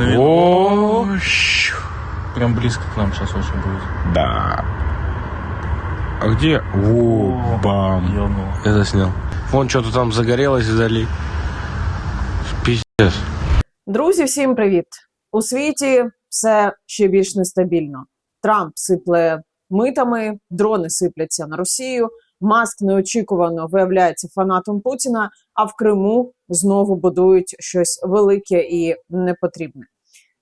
на виду. О, Прям близко к нам сейчас очень будет. да. А где? О, бам. Ёбнуло. Я заснял. Вон что-то там загорелось вдали. Пиздец. Друзі, всім привіт! У світі все ще більш нестабільно. Трамп сипле митами, дрони сипляться на Росію. Маск неочікувано виявляється фанатом Путіна. А в Криму знову будують щось велике і непотрібне.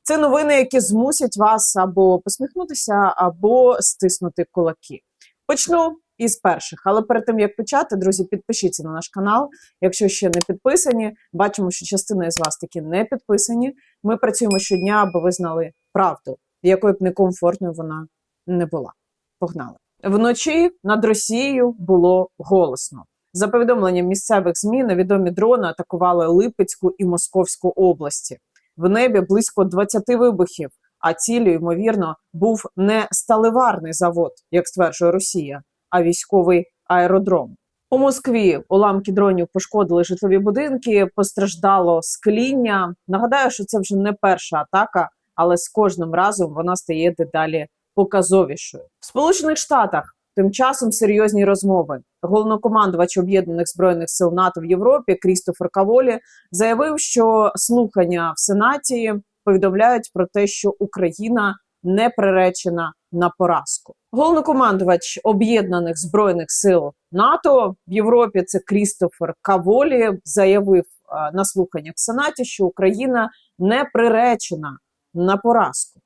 Це новини, які змусять вас або посміхнутися, або стиснути кулаки. Почну із перших, але перед тим як почати, друзі, підпишіться на наш канал, якщо ще не підписані. Бачимо, що частина із вас таки не підписані. Ми працюємо щодня, аби ви знали правду, якою б некомфортною вона не була. Погнали. Вночі над Росією було голосно. За повідомленням місцевих ЗМІ, невідомі дрони атакували Липецьку і Московську області. В небі близько 20 вибухів, а ціллю, ймовірно, був не сталеварний завод, як стверджує Росія, а військовий аеродром. У Москві уламки дронів пошкодили житлові будинки, постраждало скління. Нагадаю, що це вже не перша атака, але з кожним разом вона стає дедалі показовішою. В Сполучених Штатах тим часом серйозні розмови. Головнокомандувач об'єднаних збройних сил НАТО в Європі Крістофер Каволі заявив, що слухання в Сенаті повідомляють про те, що Україна не приречена на поразку. Головнокомандувач об'єднаних збройних сил НАТО в Європі це Крістофер Каволі заявив е, на слуханнях в Сенаті, що Україна не приречена на поразку.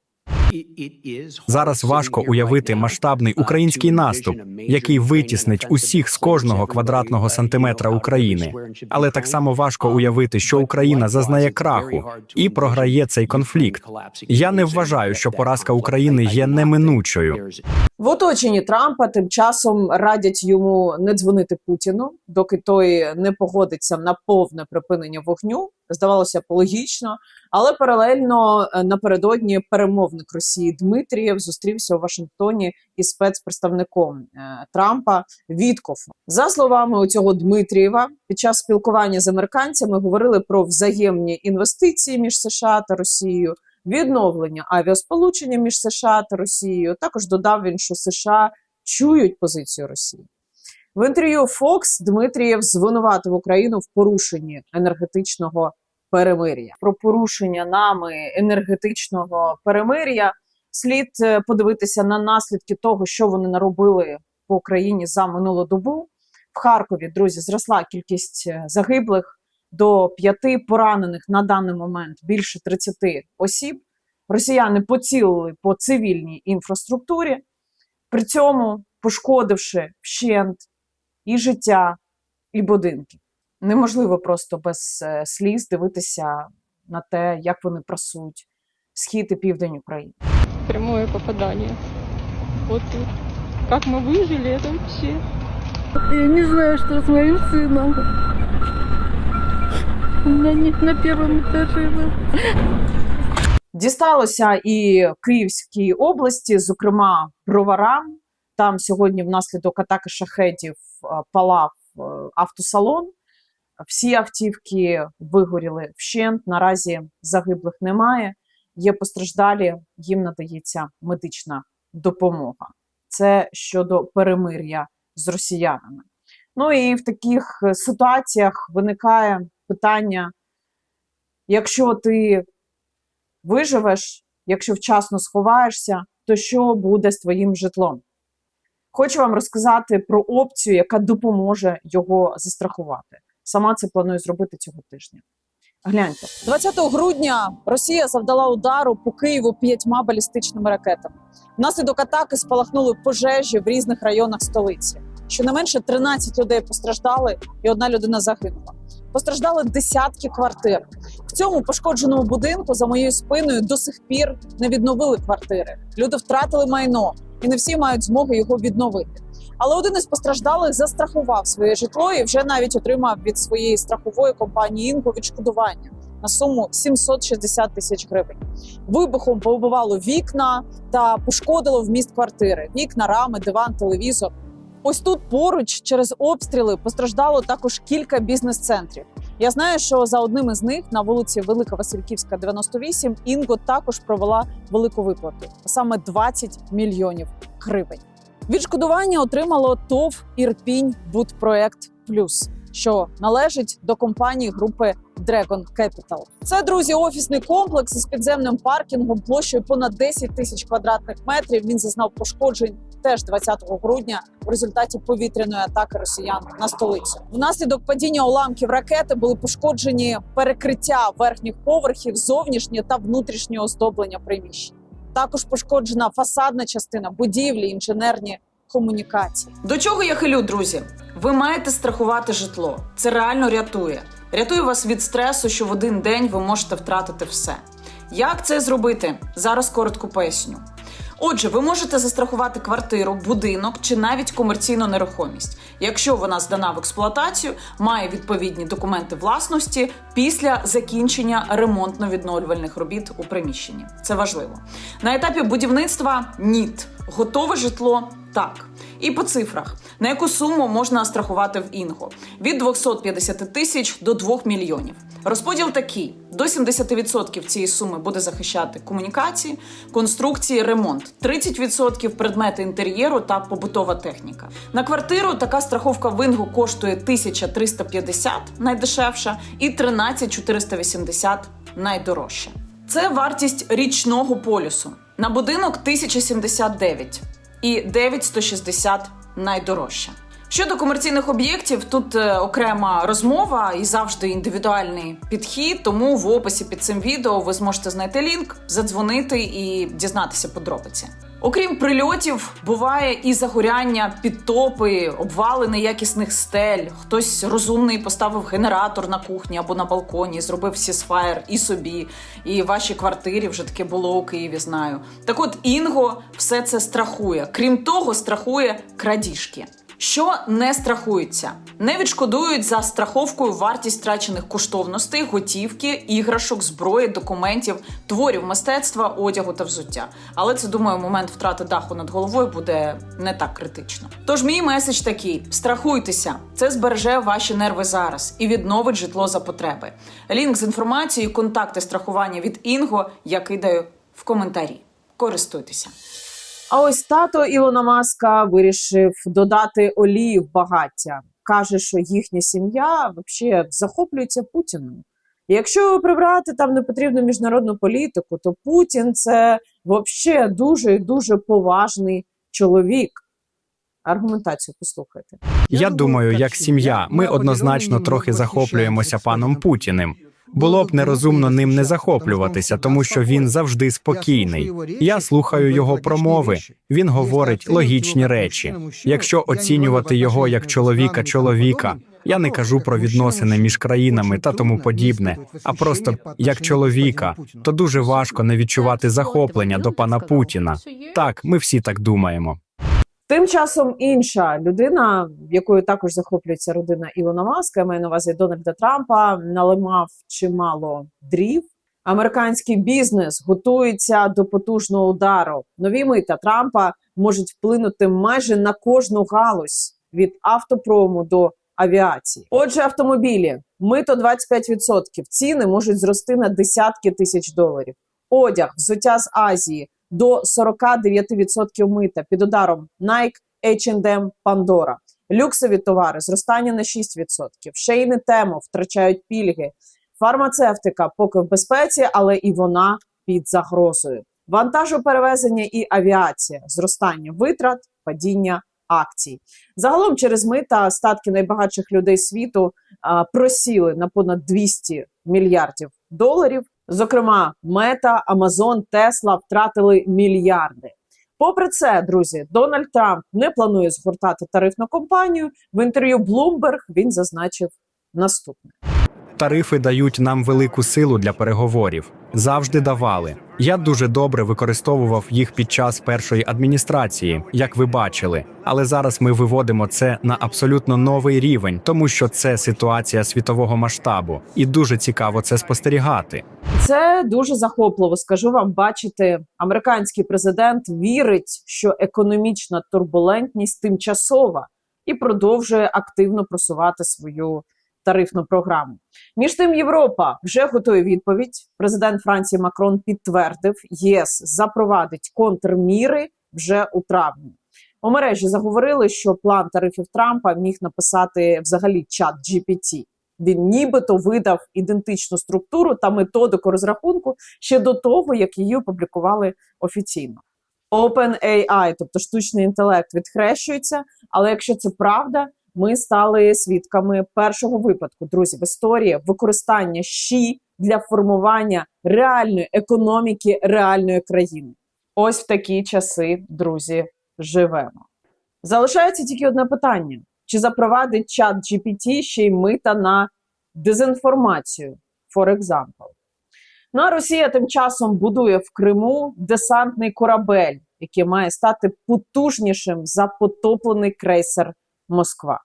Зараз важко уявити масштабний український наступ, який витіснить усіх з кожного квадратного сантиметра України. Але так само важко уявити, що Україна зазнає краху і програє цей конфлікт. Я не вважаю, що поразка України є неминучою. В оточенні Трампа тим часом радять йому не дзвонити Путіну, доки той не погодиться на повне припинення вогню. Здавалося б, логічно, але паралельно е, напередодні перемовник Росії Дмитрієв зустрівся у Вашингтоні із спецпредставником е, Трампа Віткофом. За словами у цього Дмитрієва, під час спілкування з американцями говорили про взаємні інвестиції між США та Росією відновлення авіасполучення між США та Росією. Також додав він, що США чують позицію Росії. В інтерв'ю Fox Дмитрієв звинуватив Україну в порушенні енергетичного перемир'я. Про порушення нами енергетичного перемир'я слід е, подивитися на наслідки того, що вони наробили по Україні за минулу добу. В Харкові друзі зросла кількість е, загиблих до п'яти поранених на даний момент більше 30 осіб. Росіяни поцілили по цивільній інфраструктурі, при цьому пошкодивши вщент і життя, і будинки. Неможливо просто без е, сліз дивитися на те, як вони прасують схід і південь України. прямое попадание. Вот тут. Как мы выжили, это вообще. Я не знаю, что с моим сыном. У меня нет на первом этаже. был. Дісталося і Київській області, зокрема броварам. Там сьогодні внаслідок атаки шахедів е, палав е, автосалон. Всі автівки вигоріли вщент. Наразі загиблих немає. Є постраждалі, їм надається медична допомога. Це щодо перемир'я з росіянами. Ну і в таких е, ситуаціях виникає питання: якщо ти виживеш, якщо вчасно сховаєшся, то що буде з твоїм житлом? Хочу вам розказати про опцію, яка допоможе його застрахувати. Сама це планую зробити цього тижня. Гляньте, 20 грудня Росія завдала удару по Києву п'ятьма балістичними ракетами. Внаслідок атаки спалахнули пожежі в різних районах столиці. Щонайменше 13 людей постраждали, і одна людина загинула. Постраждали десятки квартир. В цьому пошкодженому будинку за моєю спиною до сих пір не відновили квартири. Люди втратили майно, і не всі мають змоги його відновити. Але один із постраждалих застрахував своє житло і вже навіть отримав від своєї страхової компанії інфо відшкодування на суму 760 тисяч гривень. Вибухом поубивало вікна та пошкодило вміст квартири: вікна, рами, диван, телевізор. Ось тут поруч через обстріли постраждало також кілька бізнес-центрів. Я знаю, що за одним із них на вулиці Велика Васильківська, 98, Інго також провела велику виплату саме 20 мільйонів гривень. Відшкодування отримало ТОВ Ірпінь Будпроект Плюс, що належить до компанії групи Dragon Capital. Це друзі, офісний комплекс із підземним паркінгом площею понад 10 тисяч квадратних метрів. Він зазнав пошкоджень теж 20 грудня в результаті повітряної атаки росіян на столицю. Внаслідок падіння уламків ракети були пошкоджені перекриття верхніх поверхів, зовнішнє та внутрішнє оздоблення приміщень. Також пошкоджена фасадна частина будівлі, інженерні комунікації. До чого я хилю, друзі? Ви маєте страхувати житло. Це реально рятує. Рятує вас від стресу, що в один день ви можете втратити все. Як це зробити? Зараз коротко поясню. Отже, ви можете застрахувати квартиру, будинок чи навіть комерційну нерухомість, якщо вона здана в експлуатацію, має відповідні документи власності після закінчення ремонтно-відновлювальних робіт у приміщенні. Це важливо. На етапі будівництва ніт. Готове житло так. І по цифрах, на яку суму можна страхувати в інго? Від 250 тисяч до 2 мільйонів. Розподіл такий: до 70% цієї суми буде захищати комунікації, конструкції, ремонт, 30% предмети інтер'єру та побутова техніка. На квартиру така страховка в інго коштує 1350 найдешевша і 13480 найдорожча. Це вартість річного полюсу. На будинок 1079 і 9160 найдорожча. Щодо комерційних об'єктів, тут е, окрема розмова і завжди індивідуальний підхід. Тому в описі під цим відео ви зможете знайти лінк, задзвонити і дізнатися подробиці. Окрім прильотів, буває і загоряння, підтопи, обвали неякісних стель. Хтось розумний поставив генератор на кухні або на балконі, зробив сісфаєр і собі, і вашій квартирі вже таке було у Києві. Знаю. Так от Інго все це страхує. Крім того, страхує крадіжки. Що не страхується, не відшкодують за страховкою вартість втрачених коштовностей, готівки, іграшок, зброї, документів, творів мистецтва, одягу та взуття. Але це думаю, момент втрати даху над головою буде не так критично. Тож мій меседж такий: страхуйтеся, це збереже ваші нерви зараз і відновить житло за потреби. Лінк з інформацією, контакти страхування від Інго я кидаю в коментарі. Користуйтеся. А ось тато Ілона Маска вирішив додати олії в багаття. Каже, що їхня сім'я взагалі захоплюється Путіним. І Якщо прибрати там непотрібну міжнародну політику, то Путін це взагалі дуже і дуже поважний чоловік. Аргументацію послухайте. Я думаю, як сім'я, ми однозначно трохи захоплюємося паном Путіним. Було б нерозумно ним не захоплюватися, тому що він завжди спокійний. Я слухаю його промови. Він говорить логічні речі. Якщо оцінювати його як чоловіка чоловіка, я не кажу про відносини між країнами та тому подібне, а просто як чоловіка, то дуже важко не відчувати захоплення до пана Путіна. Так, ми всі так думаємо. Тим часом інша людина, якою також захоплюється родина Ілона Маска, я маю на увазі Дональда Трампа, налимав чимало дрів. Американський бізнес готується до потужного удару. Нові мита Трампа можуть вплинути майже на кожну галузь від автопрому до авіації. Отже, автомобілі мито 25%. Ціни можуть зрости на десятки тисяч доларів. Одяг, взуття з Азії до 49% мита під ударом Nike, H&M, Pandora. Люксові товари зростання на 6%. Шейни тему втрачають пільги. Фармацевтика поки в безпеці, але і вона під загрозою. Вантажоперевезення і авіація, зростання витрат, падіння акцій. Загалом через мита статки найбагатших людей світу а, просіли на понад 200 мільярдів доларів. Зокрема, Мета, Амазон, Тесла втратили мільярди. Попри це, друзі, Дональд Трамп не планує згортати тарифну компанію. В інтерв'ю Bloomberg він зазначив наступне. Тарифи дають нам велику силу для переговорів. Завжди давали. Я дуже добре використовував їх під час першої адміністрації, як ви бачили. Але зараз ми виводимо це на абсолютно новий рівень, тому що це ситуація світового масштабу, і дуже цікаво це спостерігати. Це дуже захопливо. Скажу вам, бачите, американський президент вірить, що економічна турбулентність тимчасова і продовжує активно просувати свою тарифну програму. Між тим, Європа вже готує відповідь. Президент Франції Макрон підтвердив, ЄС запровадить контрміри вже у травні. У мережі заговорили, що план тарифів Трампа міг написати взагалі чат GPT. Він нібито видав ідентичну структуру та методику розрахунку ще до того, як її опублікували офіційно. OpenAI, тобто штучний інтелект, відхрещується. Але якщо це правда, ми стали свідками першого випадку, друзі, в історії використання ЩІ для формування реальної економіки реальної країни. Ось в такі часи, друзі, живемо. Залишається тільки одне питання: чи запровадить чат GPT ще й мита на дезінформацію, for example. Ну а Росія тим часом будує в Криму десантний корабель, який має стати потужнішим за потоплений крейсер Москва.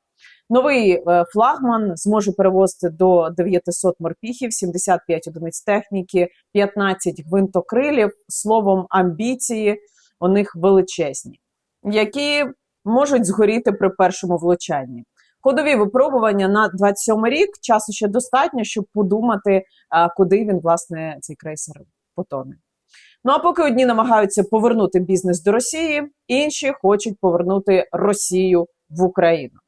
Новий е, флагман зможе перевозити до 900 морпіхів, 75 одиниць техніки, 15 гвинтокрилів. Словом, амбіції у них величезні, які можуть згоріти при першому влучанні. Ходові випробування на 27 рік часу ще достатньо, щоб подумати, куди він власне цей крейсер потоне. Ну а поки одні намагаються повернути бізнес до Росії, інші хочуть повернути Росію в Україну.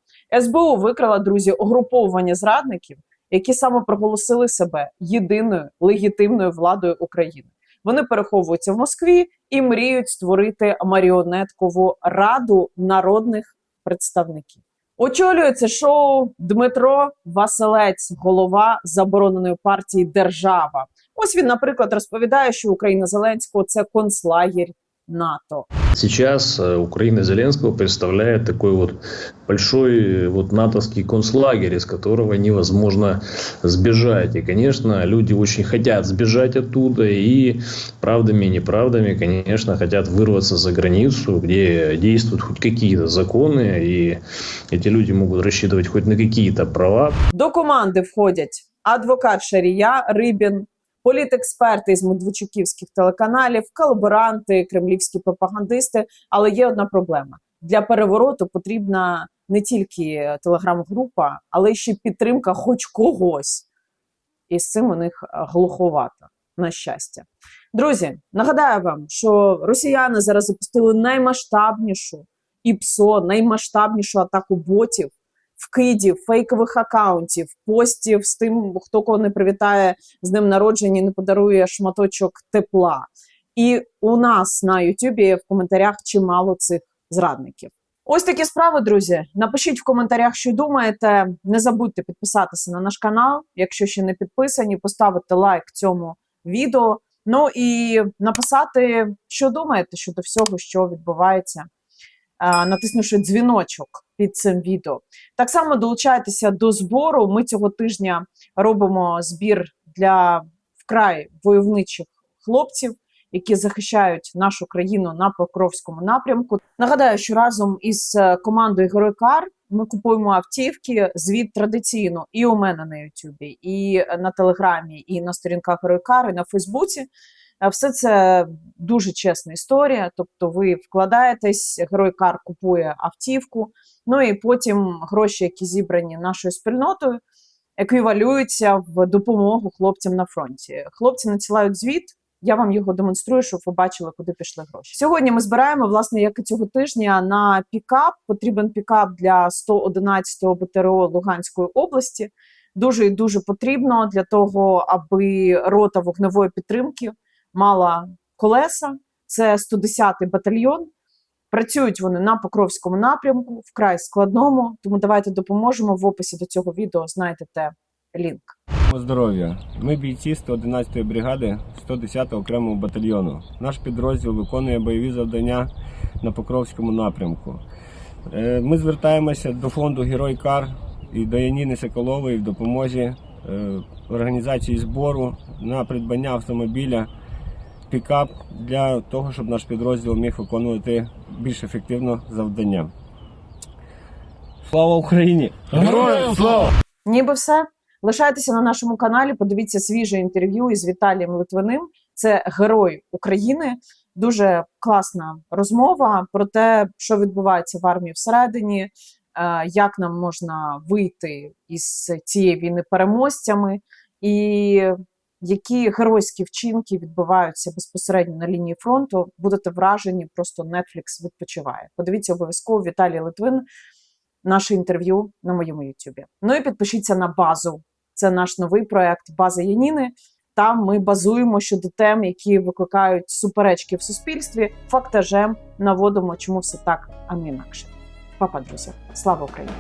СБУ викрила друзі угруповування зрадників, які саме проголосили себе єдиною легітимною владою України. Вони переховуються в Москві і мріють створити маріонеткову раду народних представників. Очолює це шоу Дмитро Василець, голова забороненої партії Держава. Ось він, наприклад, розповідає, що Україна Зеленського це концлагерь НАТО. Сейчас э, Украина Зеленского представляет такой вот большой э, вот натовский концлагерь, из которого невозможно сбежать. И, конечно, люди очень хотят сбежать оттуда и правдами и неправдами, конечно, хотят вырваться за границу, где действуют хоть какие-то законы, и эти люди могут рассчитывать хоть на какие-то права. До команди входять адвокат Шарія Рибін, політексперти із медведчуківських телеканалів, колаборанти, кремлівські пропагандисти. Але є одна проблема: для перевороту потрібна не тільки телеграм-група, але й ще підтримка хоч когось. І з цим у них е, глуховато, на щастя. Друзі, нагадаю вам, що росіяни зараз запустили наймасштабнішу ІПСО, наймасштабнішу атаку ботів вкидів, фейкових акаунтів, постів з тим, хто кого не привітає з ним народження, не подарує шматочок тепла. І у нас на Ютубі в коментарях чимало цих зрадників. Ось такі справи, друзі. Напишіть в коментарях, що думаєте. Не забудьте підписатися на наш канал, якщо ще не підписані, поставити лайк цьому відео. Ну і написати, що думаєте щодо всього, що відбувається, натиснувши дзвіночок під цим відео. Так само долучайтеся до збору. Ми цього тижня робимо збір для вкрай войовничих хлопців, які захищають нашу країну на Покровському напрямку. Нагадаю, що разом із е, командою Геройкар ми купуємо автівки. Звіт традиційно і у мене на Ютубі, і на Телеграмі, і на сторінках Геройкар, і на Фейсбуці. Все це дуже чесна історія. Тобто, ви вкладаєтесь, герой Кар купує автівку. Ну і потім гроші, які зібрані нашою спільнотою, еквівалюються в допомогу хлопцям на фронті. Хлопці надсилають звіт. Я вам його демонструю, щоб ви бачили, куди пішли гроші. Сьогодні ми збираємо, власне, як і цього тижня, на пікап. Потрібен пікап для 111-го БТРО Луганської області. Дуже і дуже потрібно для того, аби рота вогневої підтримки мала колеса. Це 110-й батальйон. Працюють вони на Покровському напрямку, вкрай складному. Тому давайте допоможемо. В описі до цього відео знайдете лінк. Здоров'я. Ми бійці 111-ї бригади 110-го окремого батальйону. Наш підрозділ виконує бойові завдання на Покровському напрямку. Е, Ми звертаємося до фонду Герой Кар і до Яніни Соколової в допомозі е, організації збору на придбання автомобіля пікап для того, щоб наш підрозділ міг виконувати більш ефективно завдання. Слава Україні! Героям слава! Ніби все. Лишайтеся на нашому каналі. Подивіться свіже інтерв'ю із Віталієм Литвиним. Це герой України. Дуже класна розмова про те, що відбувається в армії всередині, е, як нам можна вийти із цієї війни переможцями, і які геройські вчинки відбуваються безпосередньо на лінії фронту. Будете вражені, просто Netflix відпочиває. Подивіться обов'язково Віталій Литвин, наше інтерв'ю на моєму Ютубі. Ну і підпишіться на базу. Це наш новий проект База Яніни. Там ми базуємо щодо тем, які викликають суперечки в суспільстві. Фактажем наводимо, чому все так, а не інакше. Папа, друзі, слава Україні!